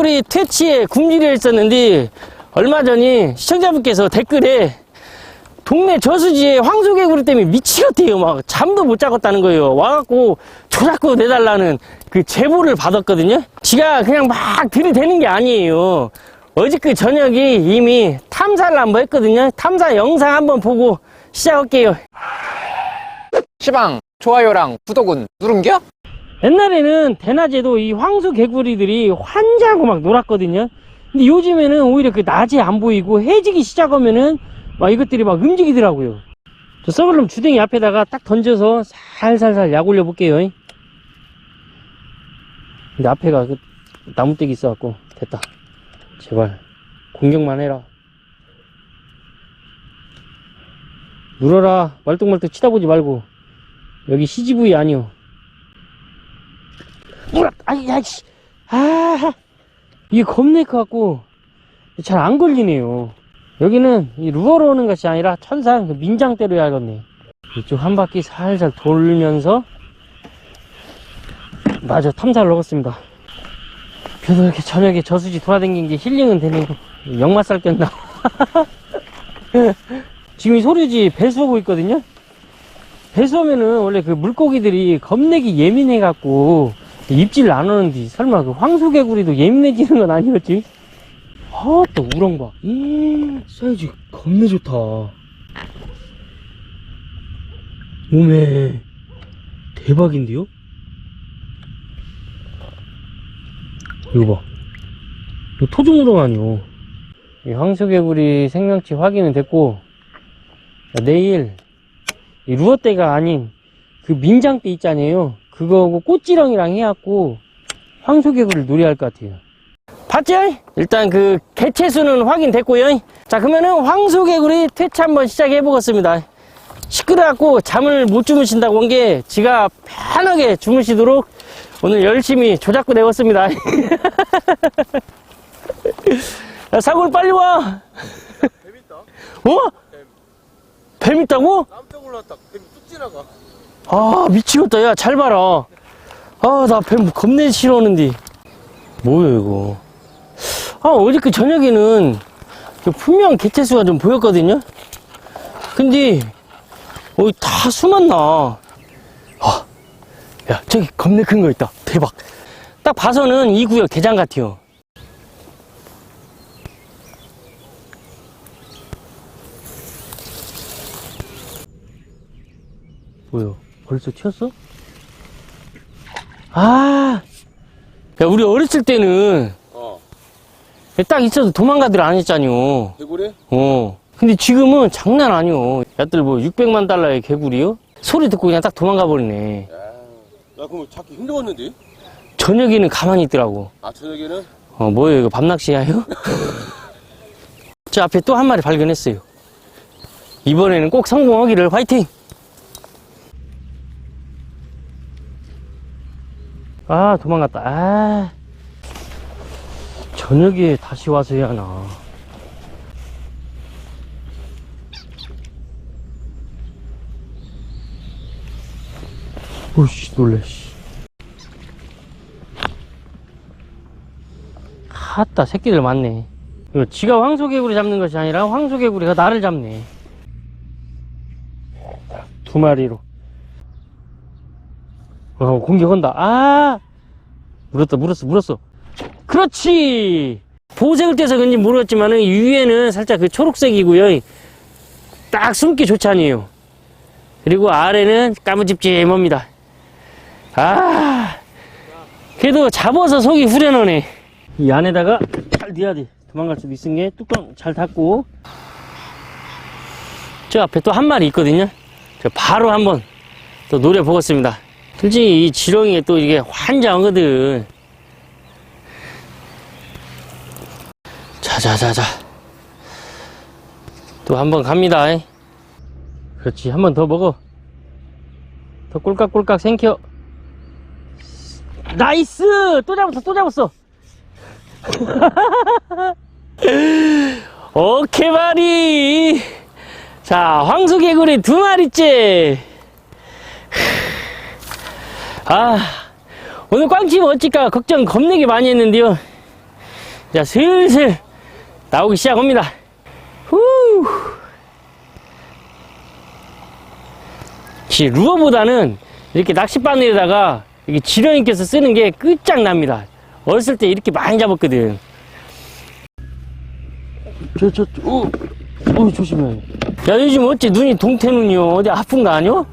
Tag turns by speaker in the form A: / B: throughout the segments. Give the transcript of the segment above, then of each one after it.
A: 황소개구리 퇴치에 굶주려 있었는데 얼마 전에 시청자분께서 댓글에 동네 저수지에 황소개구리 때문에 미치겠대요. 막 잠도 못 자겠다는 거예요. 와갖고 조작고 내달라는 그 제보를 받았거든요. 지가 그냥 막 들이대는 게 아니에요. 어저께 저녁에 이미 탐사를 한번 했거든요. 탐사 영상 한번 보고 시작할게요.
B: 시방 좋아요랑 구독은 누른겨?
A: 옛날에는 대낮에도 이 황소 개구리들이 환장하고 막 놀았거든요. 근데 요즘에는 오히려 그 낮에 안 보이고 해지기 시작하면은 막 이것들이 막 움직이더라고요. 저 썩을놈 주댕이 앞에다가 딱 던져서 살살살 약 올려 볼게요. 근데 앞에가 그 나무떼기 있어갖고 됐다. 제발 공격만 해라. 물어라. 말뚝말뚝 치다보지 말고. 여기 CGV 아니요. 아이, 야이씨. 아, 이게 겁내 커갖고, 잘 안 걸리네요. 여기는 이 루어로 오는 것이 아니라 천상 그 민장대로 해야 겠네. 이쪽 한 바퀴 살살 돌면서, 마저 탐사를 먹었습니다. 그래도 이렇게 저녁에 저수지 돌아다닌 게 힐링은 되네요. 역마살 꼈나. 지금 이 소류지 배수하고 있거든요. 배수하면은 원래 그 물고기들이 겁내기 예민해 갖고 입질 안 오는데 설마 그 황소개구리도 예민해지는 건 아니었지? 아, 또 우렁 봐. 음, 사이즈 겁내 좋다. 몸에 대박인데요? 이거 봐. 이거 토종우렁 아니요. 이 황소개구리 생명치 확인은 됐고, 자, 내일 이 루어대가 아닌 그 민장대 있잖아요. 그거하고 꽃지렁이랑 해갖고 황소개구리를 놀이할 것 같아요. 봤죠? 일단 그 개체수는 확인됐고요. 자 그러면은 황소개구리 퇴치 한번 시작해 보겠습니다. 시끄러갖고 잠을 못 주무신다고 온 게 지가 편하게 주무시도록 오늘 열심히 조작구 내었습니다. 야, 사골 빨리 와.
C: 뱀 있다.
A: 어? 뱀 있다고?
C: 깜짝 놀랐다. 뱀이 뚝 지나가.
A: 아 미치겠다. 야 잘 봐라. 아나뱀 겁내 싫어하는데. 뭐야 이거? 아 어저께 저녁에는 그 분명 개체수가 좀 보였거든요? 근데 어이 다 숨었나. 아, 야 저기 겁내 큰 거 있다. 대박. 딱 봐서는 이 구역 대장 같아요. 뭐야 벌써 튀었어? 아, 야, 우리 어렸을 때는
C: 어.
A: 딱 있어도 도망가들 안 했잖요.
C: 개구리?
A: 어. 근데 지금은 장난 아니요. 야들 뭐 600만 달러의 개구리요? 소리 듣고 그냥 딱 도망가 버리네.
C: 야. 나 그럼 찾기 힘들었는데?
A: 저녁에는 가만히 있더라고.
C: 아, 저녁에는?
A: 어, 뭐예요? 이거 밤낚시야요? 저 앞에 또 한 마리 발견했어요. 이번에는 꼭 성공하기를 화이팅! 아, 도망갔다. 아. 저녁에 다시 와서 해야 하나. 오씨, 놀래, 씨. 하따 새끼들 많네 이거 지가 황소개구리 잡는 것이 아니라 황소개구리가 나를 잡네 두 마리로 어 공격한다. 아! 물었다 물었어 물었어. 그렇지! 보색을 떼서 그런지 모르겠지만 위에는 살짝 그 초록색이고요. 딱 숨기 좋지 않아요. 그리고 아래는 까무집집합니다. 아! 그래도 잡아서 속이 후련하네. 이 안에다가 잘 넣어야 돼. 도망갈 수도 있으니 뚜껑 잘 닫고. 저 앞에 또 한 마리 있거든요. 저 바로 한번 또 노려보겠습니다. 솔직히 이 지렁이에 또 이게 환장하거든. 자자자자. 또 한 번 갑니다. 그렇지. 한 번 더 먹어. 더 꼴깍꼴깍 생겨. 나이스! 또 잡았어, 또 잡았어. 오케이 마리 자 황소개구리 두 마리째 아 오늘 꽝치면 어찌까 걱정 겁내게 많이 했는데요 자, 슬슬 나오기 시작합니다. 후. 지 루어보다는 이렇게 낚싯바늘에다가 이렇게 지렁이께서 쓰는 게 끝장납니다. 어렸을 때 이렇게 많이 잡았거든. 저, 저, 저, 어, 어, 조심해. 야, 요즘 어째 눈이 동태 눈이요? 어디 아픈 거 아니요?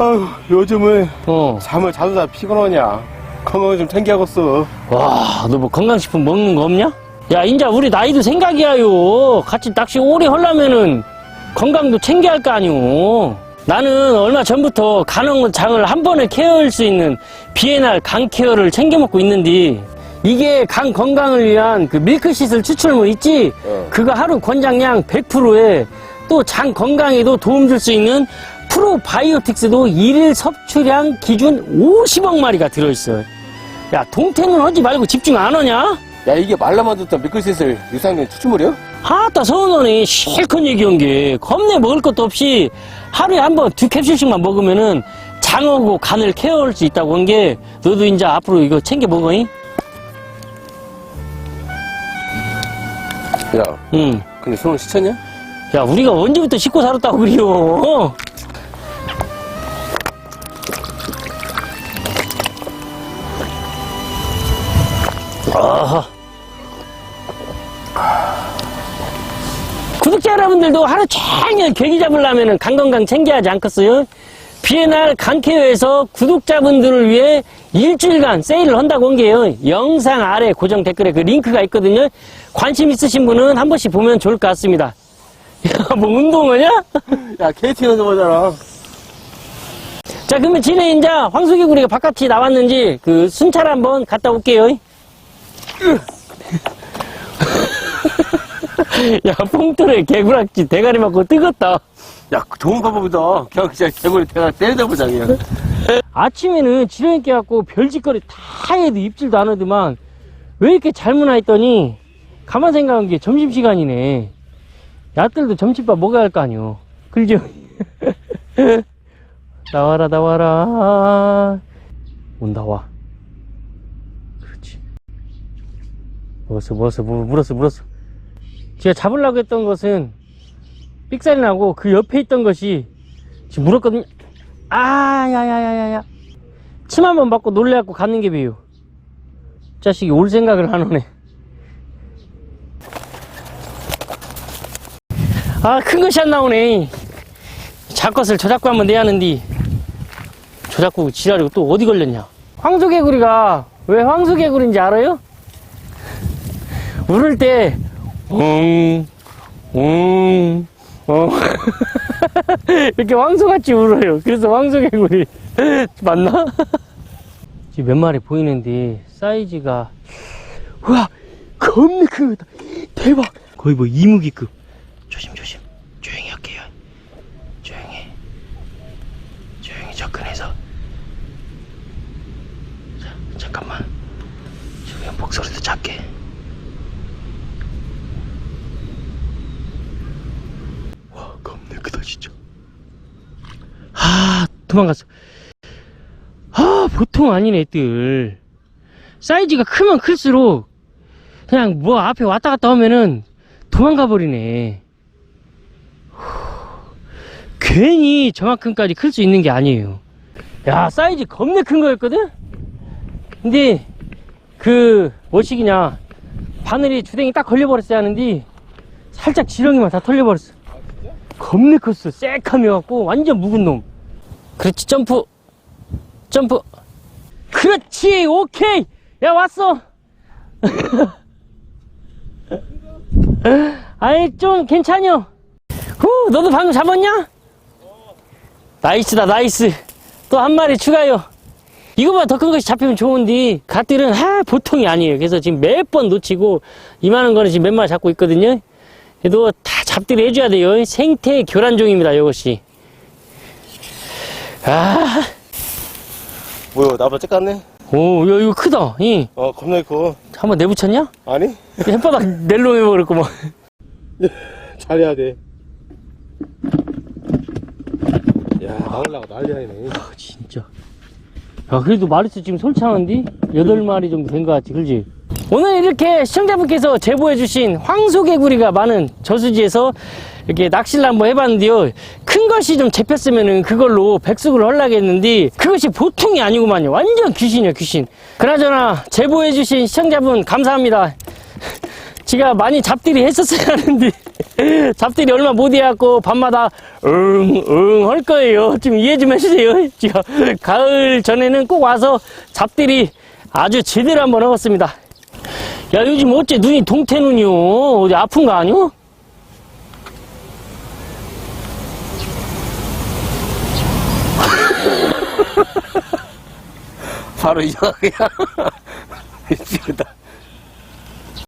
C: 아유, 요즘은
A: 어.
C: 잠을 자도 자 피곤하냐. 건강을 좀 챙겨야겠어.
A: 와, 너 뭐 건강식품 먹는 거 없냐? 야, 인자 우리 나이도 생각이야요. 같이 낚시 오래 하려면은 건강도 챙겨야 할 거 아니오. 나는 얼마 전부터 간원 장을 한 번에 케어할 수 있는 비에날 간 케어를 챙겨 먹고 있는데 이게 간 건강을 위한 그 밀크시슬 추출물 있지?
C: 어.
A: 그거 하루 권장량 100%에 또 장 건강에도 도움 줄 수 있는 프로바이오틱스도 일일 섭취량 기준 50억 마리가 들어있어. 야, 동태는 하지 말고 집중 안 하냐?
C: 야, 이게 말라만 듣던 미끌셋을 유산균 추출물이요?
A: 아따, 서운하네. 실컷 얘기한 게. 겁내 먹을 것도 없이 하루에 한 번 두 캡슐씩만 먹으면은 장하고 간을 케어할 수 있다고 한 게 너도 이제 앞으로 이거 챙겨 먹어잉?
C: 야,
A: 응.
C: 근데 손을 씻었냐?
A: 야, 우리가 언제부터 씻고 살았다고 그래요? 구독자 여러분들도 하루 종일 괴기 잡으려면 간 건강 챙겨야 하지 않겠어요? 비에날 강케어에서 구독자분들을 위해 일주일간 세일을 한다고 한 게요. 영상 아래 고정 댓글에 그 링크가 있거든요. 관심 있으신 분은 한 번씩 보면 좋을 것 같습니다. 야, 뭐 운동하냐?
C: 야, KT 연습 하잖아.
A: 자, 그러면 진해 인자 황소개구리가 바깥이 나왔는지 그 순찰 한번 갔다 올게요. 야, 뽕돌에 개구락지 대가리 맞고 뜨겁다.
C: 야, 그 좋은 방법이다. 그냥 진짜 개구리 대가 때리다 보자, 그냥.
A: 아침에는 지렁이 깨갖고 별짓거리 다 해도 입질도 안 하더만 왜 이렇게 잘못 했더니 가만 생각한 게 점심시간이네. 야들도 점심밥 먹어야 할 거 아니오. 그죠? 나와라, 나와라. 온다, 와. 물었어, 물었어, 물- 물었어, 물었어. 제가 잡으려고 했던 것은 삑살이 나고 그 옆에 있던 것이 지금 물었거든요. 아, 야, 야, 야, 야, 야. 침 한 번 맞고 놀래갖고 가는 게 배요. 자식이 올 생각을 안 하네. 아, 큰 것이 안 나오네. 작것을 저작구 한번 내야 하는데, 저작구 지랄이고 또 어디 걸렸냐? 황소개구리가 왜 황소개구리인지 알아요? 울을 때, 웅, 웅, 어. 이렇게 황소같이 울어요. 그래서 황소개구리. 맞나? 지금 몇 마리 보이는데, 사이즈가, 우와, 겁나 크다. 대박. 거의 뭐 이무기급. 조심, 조심. 조용히 할게요. 조용히. 조용히 접근해서. 자, 잠깐만. 지금 목소리도 작게. 와, 겁나 크다, 진짜. 아, 도망갔어. 아, 보통 아닌 애들. 사이즈가 크면 클수록 그냥 뭐 앞에 왔다 갔다 하면은 도망가 버리네. 후, 괜히 저만큼까지 클 수 있는 게 아니에요. 야, 사이즈 겁나 큰 거였거든? 근데 그 뭐시기냐 바늘이 주댕이 딱 걸려버렸어야 하는데 살짝 지렁이만 다 털려버렸어. 겁나 컸어. 새카매갖고 완전 묵은 놈. 그렇지 점프. 점프. 그렇지 오케이. 야 왔어. 아이 좀 괜찮여. 후 너도 방금 잡았냐? 나이스다 나이스. 또 한 마리 추가요. 이거보다 더 큰 것이 잡히면 좋은데 갓들은 하 보통이 아니에요. 그래서 지금 몇번 놓치고 이만한 거는 지금 몇 마리 잡고 있거든요. 그래도 다 잡들이 해줘야 돼요. 생태 교란종입니다 이것이 아
C: 뭐야, 나보다 쬐깠네?
A: 오, 야, 이거 크다. 이,
C: 어, 겁나 커.
A: 한번 내붙였냐?
C: 아니?
A: 혓바닥 낼롱해버렸구만.
C: 잘해야 돼. 야, 나올라가 난리 아니네.
A: 아, 진짜. 야, 그래도 마리수 지금 솔창한디? 여덟 마리 정도 된 것 같지, 그지? 오늘 이렇게 시청자분께서 제보해주신 황소개구리가 많은 저수지에서 이렇게 낚시를 한번 해봤는데요. 큰 것이 좀 잡혔으면은 그걸로 백숙을 하려고 했는데 그것이 보통이 아니구만요. 완전 귀신이야, 귀신. 그나저나 제보해주신 시청자분 감사합니다. 제가 많이 잡들이 했었어야 하는데 잡들이 얼마 못 해갖고 밤마다 응응 할 거예요. 좀 이해 좀 해주세요. 제가 가을 전에는 꼭 와서 잡들이 아주 제대로 한번 해봤습니다. 야 요즘 어째 눈이 동태 눈이요? 어디 아픈 거 아니요?
C: 바로 그냥. 미치겠다.